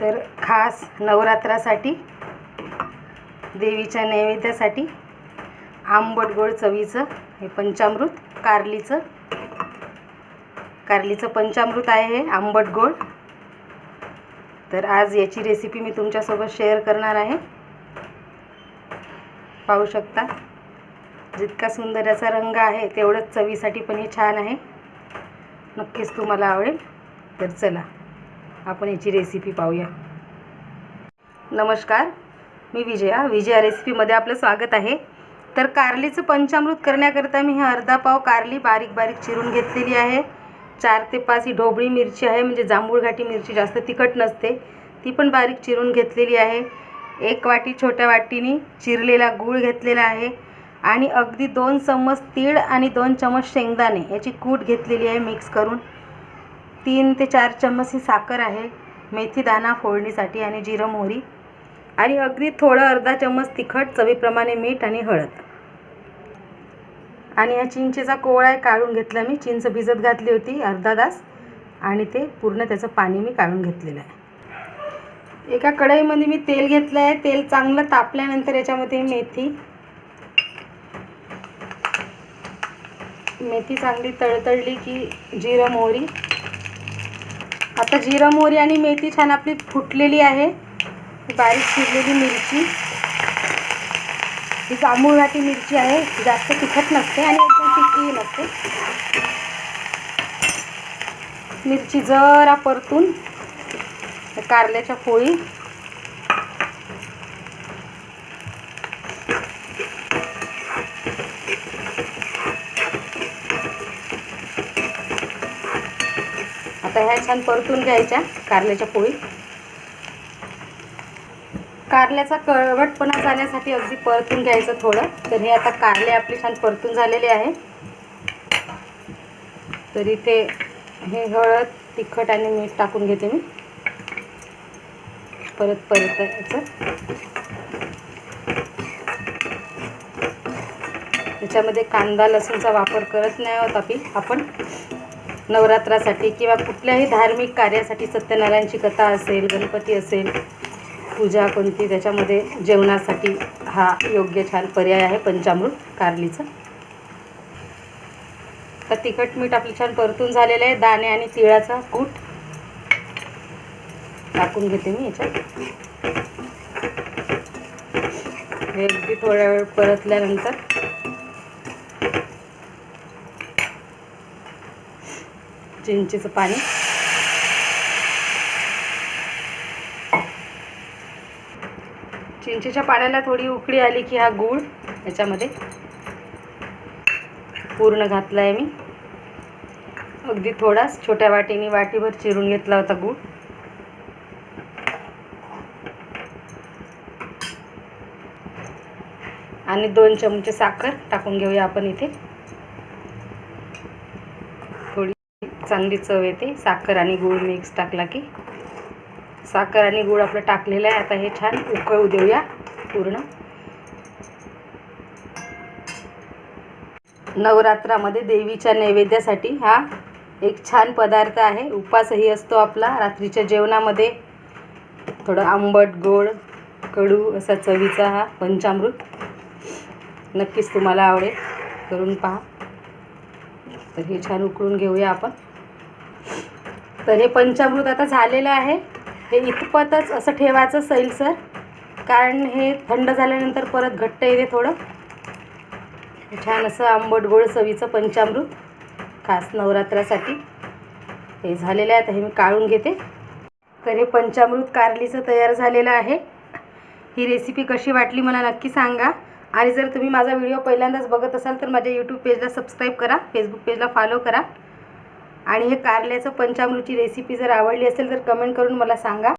तर खास नवरात्रासाठी देवीच्या नैवेद्यासाठी आंबट गोड चवीचं हे पंचामृत कारलीचं कारलीचं पंचामृत आहे हे आंबट गोड. तर आज याची रेसिपी मी तुमच्यासोबत शेअर करणार आहे. पाहू शकता जितका सुंदर याचा रंग आहे तेवढंच चवीसाठी पण हे छान आहे. नक्कीच तुम्हाला आवडेल. तर चला. आपण याची रेसिपी पाहूया. नमस्कार मी विजया. विजया रेसिपीमध्ये आपलं स्वागत आहे. तर कारलीचं पंचामृत करण्याकरिता मी हे अर्धा पाव कारली बारीक बारीक चिरून घेतलेली आहे. चार ते पाच ही ढोबळी मिरची आहे म्हणजे जांभूळ घाटी मिरची जास्त तिखट नसते. ती पण बारीक चिरून घेतलेली आहे. एक वाटी छोट्या वाटीने चिरलेला गूळ घेतलेला आहे. आणि अगदी दोन चम्मच तीळ आणि दोन चम्मच शेंगदाणे याची कूट घेतलेली आहे मिक्स करून. तीन ते चार चम्मच ही साखर आहे. मेथीदाणा फोडणीसाठी आणि जिरं मोहरी. आणि अगदी थोडं अर्धा चम्मच तिखट चवीप्रमाणे मीठ आणि हळद. आणि ह्या चिंचेचा कोवळा काढून घेतला मी. चिंच भिजत घातली होती अर्धा तास. आणि ते पूर्ण त्याचं पाणी मी काढून घेतलेलं आहे. एका कढईमध्ये मी तेल घेतलं आहे. तेल चांगलं तापल्यानंतर याच्यामध्ये मेथी. मेथी चांगली तळतळली की जिरं मोहरी. आता जिरं मोहरी आणि मेथी छान आपली फुटलेली आहे. बारीक चिरलेली मिरची. ही जांभूळ घाटी मिरची आहे. जास्त तिखट नसते आणि एकदम तिखी नसते. मिरची जरा परतून कारल्याच्या पोळी. आता ह्या छान परतून घ्यायच्या कारल्याच्या पोळी. कारल्याचा कळवटपणा जाण्यासाठी अगदी परतून घ्यायचं थोडं. तर हे आता कारले आपले छान परतून झालेले आहे. तर इथे हे हळद तिखट आणि मीठ टाकून घेते मी. परत परतायचं. त्याच्यामध्ये कांदा लसूणचा वापर करत नाही आहोत आपण. नवरात्रासाठी किंवा कुठल्याही धार्मिक कार्यासाठी सत्यनारायणची कथा असेल गणपती असेल पूजा कोणती त्याच्यामध्ये जेवणासाठी हा योग्य छान पर्याय आहे पंचामृत कारलीचं. तर तिखट मीठ आपलं छान परतून झालेलं आहे दाणे आणि तिळाचा कूट टाकून घेते मी याच्यात. हे अगदी थोड्या वेळ परतल्यानंतर चिंचेचं पाणी. चिंचेच्या पाण्याला थोडी उकळी आली की हा गूळ याच्यामध्ये पूर्ण घातला आहे मी. अगदी थोडाच छोट्या वाटीने वाटीभर चिरून घेतला होता गूळ. आणि दोन चमचे साखर टाकून घेऊया आपण इथे थोडी चांगली चव येते. साखर आणि गूळ मिक्स टाकला की. साखर आणि गूळ आपलं टाकलेलं आहे. आता हे छान उकळू देऊया पूर्ण. नवरात्रामध्ये देवीच्या नैवेद्यासाठी हा एक छान पदार्थ आहे. उपासही असतो आपला. रात्रीच्या जेवणामध्ये थोडं आंबट गोड कडू असा चवीचा हा पंचामृत नक्कीच तुम्हाला आवडेल. करून पहा. तर हे छान उकळून घेऊया आपण. तर हे पंचामृत आता झालेलं आहे. हे इतपतच असं ठेवायचं सैलसर कारण हे थंड झाल्यानंतर परत घट्ट येते थोडं. छान असं आंबट गोड चवीचं पंचामृत. खास नवरात्रासाठी. हे झालेलं आहे तर हे मी काढून घेते. तर हे पंचामृत कारलीचं तयार झालेलं आहे. ही रेसिपी कशी वाटली मला नक्की सांगा. आणि जर तुम्ही माझा व्हिडिओ पहिल्यांदाच बघत असाल तर माझ्या यूट्यूब पेजला सबस्क्राईब करा. फेसबुक पेजला फॉलो करा. आणि हे कारल्याचं पंचामृतची रेसिपी जर आवडली असेल तर कमेंट करून मला सांगा.